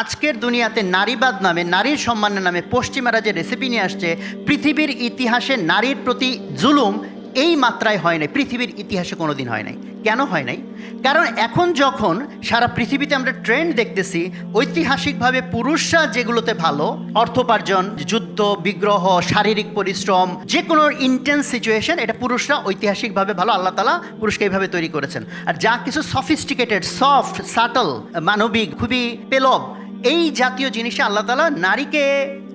আজকের দুনিয়াতে নারীবাদ নামে, নারীর সম্মানের নামে পশ্চিমারা যে রেসিপি নিয়ে আসছে, পৃথিবীর ইতিহাসে নারীর প্রতি জুলুম এই মাত্রায় হয় নাই। পৃথিবীর ইতিহাসে কোনো দিন হয় নাই। কেন হয় নাই? কারণ এখন যখন সারা পৃথিবীতে আমরা ট্রেন্ড দেখতেছি, ঐতিহাসিকভাবে পুরুষরা যেগুলোতে ভালো, অর্থোপার্জন, যুদ্ধ, বিগ্রহ, শারীরিক পরিশ্রম যে কোনো ইন্টেন্স সিচুয়েশন এটা পুরুষরা ঐতিহাসিকভাবে ভালো, আল্লাহ তালা পুরুষকে এইভাবে তৈরি করেছেন। আর যা কিছু সফিস্টিকেটেড সফট সাটল মানবিক, খুবই পেলব এই জাতীয় জিনিসে আল্লাহ তালা নারীকে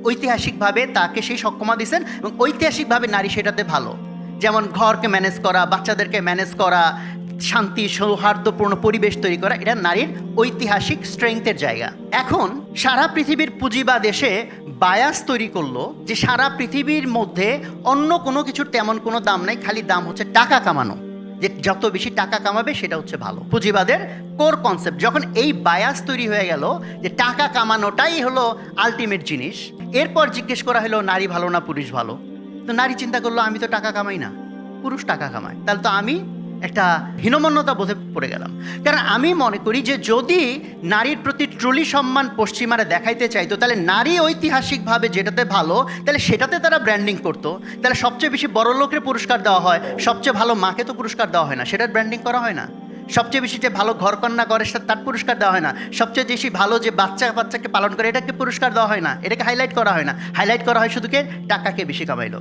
ঐতিহাসিকভাবে তাকে সেই সক্ষমা দিয়েছেন এবং ঐতিহাসিকভাবে নারী সেটাতে ভালো। যেমন ঘরকে ম্যানেজ করা, বাচ্চাদেরকে ম্যানেজ করা, শান্তি, সৌহার্দ্যপূর্ণ পরিবেশ তৈরি করা, এটা নারীর ঐতিহাসিক স্ট্রেংথের জায়গা। এখন সারা পৃথিবীর পুঁজিবাদ এসে বায়াস তৈরি করল যে সারা পৃথিবীর মধ্যে অন্য কোনো কিছুর তেমন কোনো দাম নাই, খালি দাম হচ্ছে টাকা কামানো। যে যত বেশি টাকা কামাবে সেটা হচ্ছে ভালো। পুঁজিবাদের কোর কনসেপ্ট যখন এই বায়াস তৈরি হয়ে গেল যে টাকা কামানোটাই হলো আলটিমেট জিনিস, এরপর জিজ্ঞেস করা হলো, নারী ভালো না পুরুষ ভালো? তো নারী চিন্তা করল, আমি তো টাকা কামাই না, পুরুষ টাকা কামায়, তাহলে তো আমি একটা হীনমন্যতা বোধে পড়ে গেলাম। কারণ আমি মনে করি যে যদি নারীর প্রতি ট্রুলি সম্মান পশ্চিমারা দেখাইতে চাইতো, তাহলে নারী ঐতিহাসিকভাবে যেটাতে ভালো, তাহলে সেটাতে তারা ব্র্যান্ডিং করতো। তাহলে সবচেয়ে বেশি বড় লোকের পুরস্কার দেওয়া হয়, সবচেয়ে ভালো মাকে তো পুরস্কার দেওয়া হয় না, সেটার ব্র্যান্ডিং করা হয় না। সবচেয়ে বেশি যে ভালো ঘরকন্যা করে তার পুরস্কার দেওয়া হয় না। সবচেয়ে বেশি ভালো যে বাচ্চা বাচ্চাকে পালন করে, এটাকে পুরস্কার দেওয়া হয় না, এটাকে হাইলাইট করা হয় না। হাইলাইট করা হয় শুধুকে টাকাকে বেশি কামাইলো।